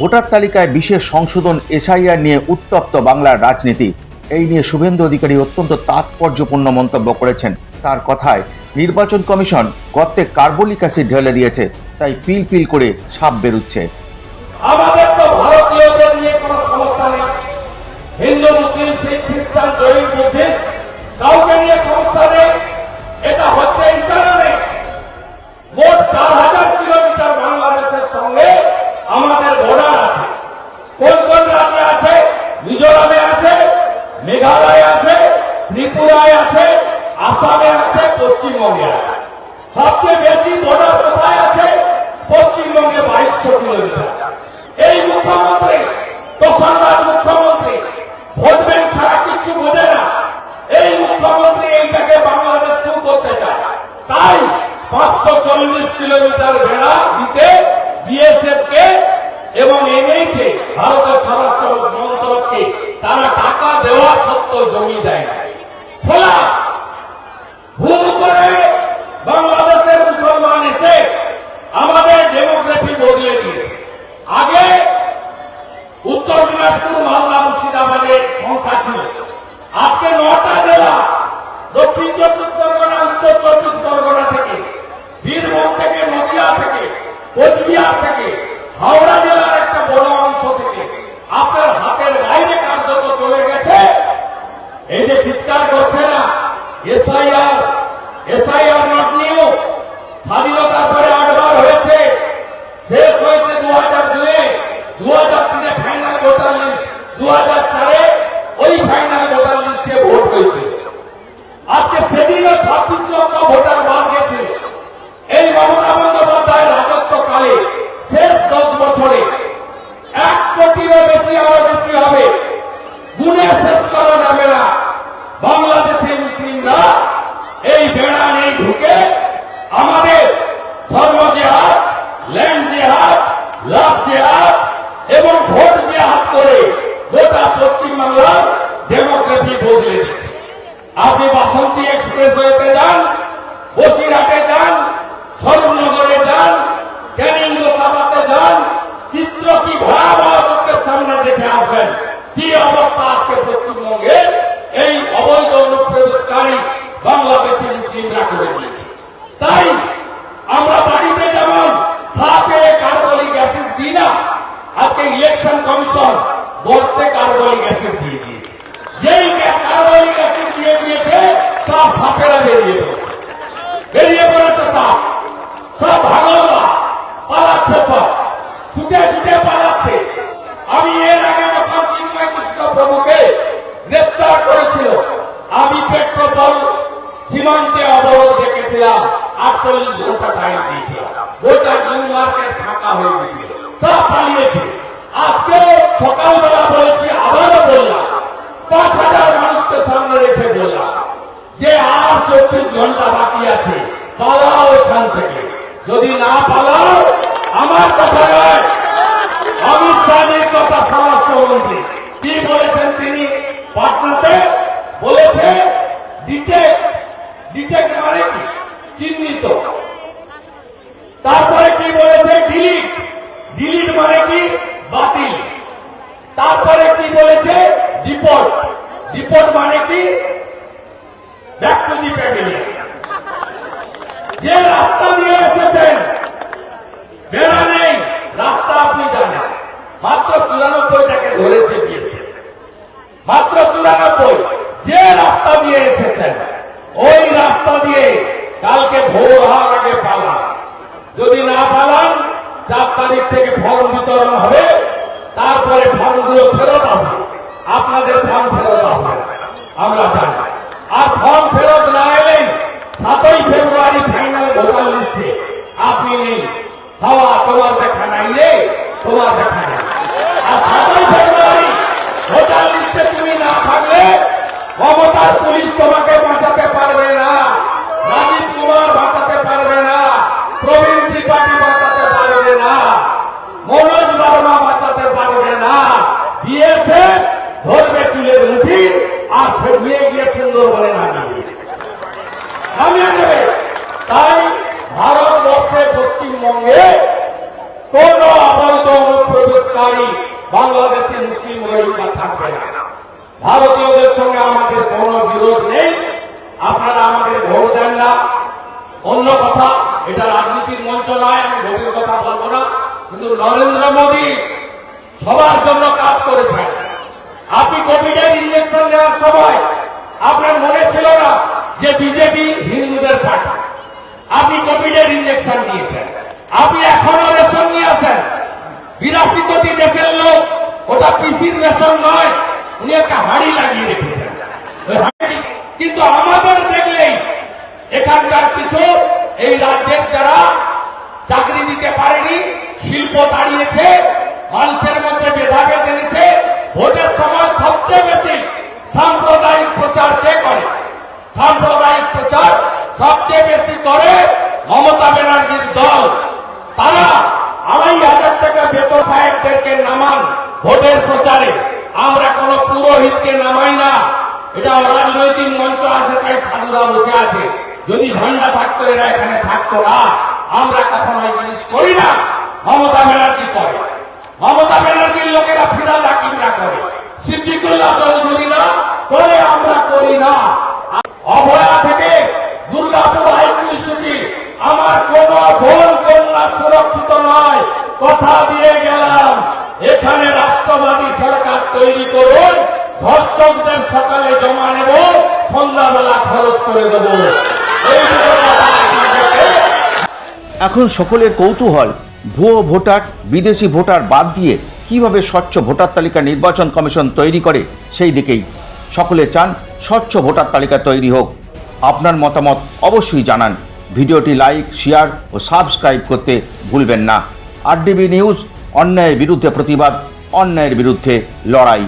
Voter তালিকায় বিশেষ সংশোধন এসআইআর নিয়ে উত্তপ্ত বাংলার রাজনীতি। এই নিয়ে শুভেন্দু অধিকারী অত্যন্ত তাৎপর্যপূর্ণ মন্তব্য করেছেন। তার কথায়, নির্বাচন কমিশন গর্তে কার্বলিক অ্যাসিড ঢেলে দিয়েছে, তাই পিল পিল করে সাপ বেরুচ্ছে। আমাদের তো ভারতীয়দের নিয়ে কোনো সমস্যা নেই। হিন্দু, মুসলিম, শিখ, খ্রিস্টান, জৈন, বুদ্ধিস্ট, কাউকে নিয়ে সমস্যা নেই এটা হচ্ছে এই কারণে মোট চার হাজার কিলোমিটার বাংলাদেশের সঙ্গে আমাদের বর্ডার আছে কোন কোন রাজ্যে আছে মিজোরামে আছে মেঘালয়ে আছে ত্রিপুরায় আছে আসামে আছে পশ্চিমবঙ্গে। সবচেয়ে বেশি বর্ডার কোথায় আছে? পশ্চিমবঙ্গে বাইশশো কিলোমিটার। এই মুখ্যমন্ত্রী তোষানরাজ মুখ্যমন্ত্রী, ভোট ব্যাংক ছাড়া কিছু বোঝে না। এই মুখ্যমন্ত্রী এইটাকে বাংলাদেশ টু করতে চায়। তাই পাঁচশো চল্লিশ কিলোমিটার বেড়া দিতে বিএসএফ কে এবং এনেছে ভারতের স্বরাষ্ট্র মন্ত্রককে, তারা টাকা দেওয়া সত্ত্বেও জমি দেয় না। খোলা ভুল করে বাংলাদেশের মুসলমান এসে আমাদের ডেমোগ্রাফি বদলে দিয়েছে আগে উত্তর দিনাজপুর মালদা মুর্শিদাবাদের সংখ্যা ছিল আজকে নটা জেলা দক্ষিণ চব্বিশ পরগনা উত্তর চব্বিশ পরগনা থেকে বীরভূম থেকে নদিয়া থেকে কোচবিহার থেকে হাওড়া জেলার একটা বড় অংশ থেকে আপনার হাতের বাইরে কার্যত চলে গেছে এই যে চিৎকার করছে না এসআইআর এসআইআর নট নিউ স্বাধীনতার পরে আটবার হয়েছে শেষ হয়েছে দু হাজার দুয়ে দু হাজার তিনে ফাইনাল ভোটার লিস্ট দু হাজার চারে ওই ফাইনাল ভোটার লিস্টে ভোট হয়েছে আজকে সেদিনও ছাব্বিশ লক্ষ ভোটার বাদ গেছে এই মমতা বন্দ্যোপাধ্যায়ের রাজত্বকালে শেষ দশ বছরে এক কোটিরও বেশি আরও বেশি হবে গুণে শেষ করা যাবে না বাংলাদেশে মুসলিমরা এই বেড়া নেই ঢুকে আমাদের ধর্ম জেহাদ ল্যান্ড জেহাদ লাভ জেহাদ এবং ভোট জেহাদ করে গোটা পশ্চিমবাংলার বদলে আপনি বাসন্তী এক্সপ্রেস হয়েতে যান, বসিরহাটে যান স্বরূপনগরে যান ক্যানিং গোসাবাতে যান, চিত্র কি ভয়াবহ সামনে দেখে আসবেন? কি অবস্থা আজকে পশ্চিমবঙ্গে? এই অবৈধ অনুপ্রবেশকারী বাংলাদেশি মুসলিমরা করে দিয়েছে। তাই আমরা বাড়িতে যেমন সাপে কার্বলিক অ্যাসিড দিই না, আজকে ইলেকশন কমিশন গর্তে কার্বলিক অ্যাসিড দিয়ে দিয়েছে। যেই দিয়ে দিয়েছে সব বেরিয়ে বেরিয়ে পড়েছে সব ভাগলবা পালাচ্ছে সব। ছুটে ছুটে পালাচ্ছে। আমি এর আগে যখন চিন্ময় কৃষ্ণ প্রভুকে গ্রেপ্তার করেছিল, আমি সীমান্তে অবরোধ দেখেছিলাম আটচল্লিশ ঘণ্টা টাইম দিয়েছিলাম। গোটা নিউ মার্কেট ফাঁকা হয়ে গেছিল। সব পালিয়েছে। আজকে সকালবেলা বলেছি, আবারও বললাম পাঁচ হাজার মানুষকে সামনে রেখে বললাম, যে আর চব্বিশ ঘণ্টা বাকি আছে, পালাও এখান থেকে। যদি না পালাও, আমার কথা নয়। অমিত শাহের কথা স্বরাষ্ট্রমন্ত্রী কি বলেছেন তিনি? পাটনাতে বলেছে, দিতে দিতে মানে কি? চিহ্নিত। তারপরে কি বলেছে ডিলিট ডিলিট মানে কি বাতিল তারপরে কি বলেছে ডিপোর্ট ডিপোর্ট মানে কি? যে রাস্তা দিয়ে এসেছেন, বেড়া নেই, রাস্তা আপনি জানেন। মাত্র চুরানব্বইটাকে ধরেছে দিয়েছে মাত্র চুরানব্বই, যে রাস্তা দিয়ে এসেছেন, ওই রাস্তা দিয়ে কালকে ভোর হওয়ার আগে পালান। যদি না পালান, চার তারিখ থেকে ফর্ম বিতরণ হবে, তারপরে ফর্মগুলো ফেরত আসবে আপনাদের ফর্ম ফেরত আসবে আমরা জানি আর ফর্ম ফেরত না এলেন সাতই ফেব্রুয়ারি ফাইনাল ভোটার লিস্টে আপনি নেই হাওয়া তোমার দেখা নাই রে তোমার দেখা নাই আর সাতই ফেব্রুয়ারি ভোটার লিস্টে তুমি না থাকলে মমতার পুলিশ তোমাকে বাঁচাতে পারবে না রাজীব কুমার বাঁচাতে পারবে না প্রবীণ ত্রিপাঠী বাঁচাতে পারবে না মনোজ বাঁচাতে পারবে না। দিয়েছে, ধরবে চুলের মুঠি, আর নিয়ে গিয়ে সুন্দর বলে। নামিয়ে দেবে। তাই ভারতবর্ষে পশ্চিমবঙ্গে কোন অবৈধ অনুপ্রবেশকারী বাংলাদেশে মুসলিম রোহিঙ্গা থাকবে না। ভারতীয়দের সঙ্গে আমাদের কোনো বিরোধ নেই। আপনারা আমাদের ভোট দেন না। অন্য কথা, এটা রাজনীতির মঞ্চ নয়, আমি ভোটের কথা বলব না। কিন্তু নরেন্দ্র মোদী সবার জন্য কাজ করেছেন। আপনি কোভিডের ইঞ্জেকশন নেওয়ার সময় আপনার মনে ছিল না যে বিজেপি হিন্দুদের পার্টি। আপনি কোভিডের ইঞ্জেকশন নিয়েছেন। আপনি এখনও রেশন নিয়ে আসেন বিরাশি কোটি দেশের লোক, ওটা পিসির রেশন নয়, উনি একটা হাড়ি লাগিয়ে রেখেছেন। কিন্তু আমাদের দেখলেই এখানকার কিছু এই রাজ্যের যারা চাকরি দিতে পারেনি শিল্প দাঁড়িয়েছে মানুষের মধ্যে ভেদাভেদ এনেছে, ভোটের সময় সবচেয়ে বেশি সাম্প্রদায়িক প্রচার কে করে? সাম্প্রদায়িক প্রচার সবচেয়ে বেশি করে মমতা ব্যানার্জির দল। তারা আড়াই হাজার টাকা বেতন সাহেবদেরকে নামান ভোটের প্রচারে। আমরা কোন পুরোহিতকে নামাই না। এটা রাজনৈতিক মঞ্চ আছে, তাই সাধুরা বসে আছে। যদি ঝান্ডা থাকতো, এরা এখানে থাকতো না। আমরা কখনো এই জিনিস করি না। মমতা ব্যানার্জি করে। মমতা ব্যানার্জির লোকেরা ফিরা দাকিমরা করে। সিদ্দিকুল্লাহ চৌধুরীরা করে আমরা করি না। অভয়া থেকে দুর্গাপুর সিটি আমার কোন ভুল কন্যা সুরক্ষিত নয়, কথা দিয়ে গেলাম। এখানে রাষ্ট্রবাদী সরকার তৈরি করুন, ধর্ষকদের সকালে জমা নেব, সন্ধ্যাবেলা খরচ করে দেবো। এখন সকলের কৌতূহল ভুয়ো ভোটার, বিদেশি ভোটার বাদ দিয়ে কীভাবে স্বচ্ছ ভোটার তালিকা নির্বাচন কমিশন তৈরি করে, সেই দিকেই। সকলে চান স্বচ্ছ ভোটার তালিকা তৈরি হোক। আপনার মতামত অবশ্যই জানান। ভিডিওটি লাইক, শেয়ার ও সাবস্ক্রাইব করতে ভুলবেন না। আর নিউজ, অন্যায়ের বিরুদ্ধে প্রতিবাদ, অন্যায়ের বিরুদ্ধে লড়াই।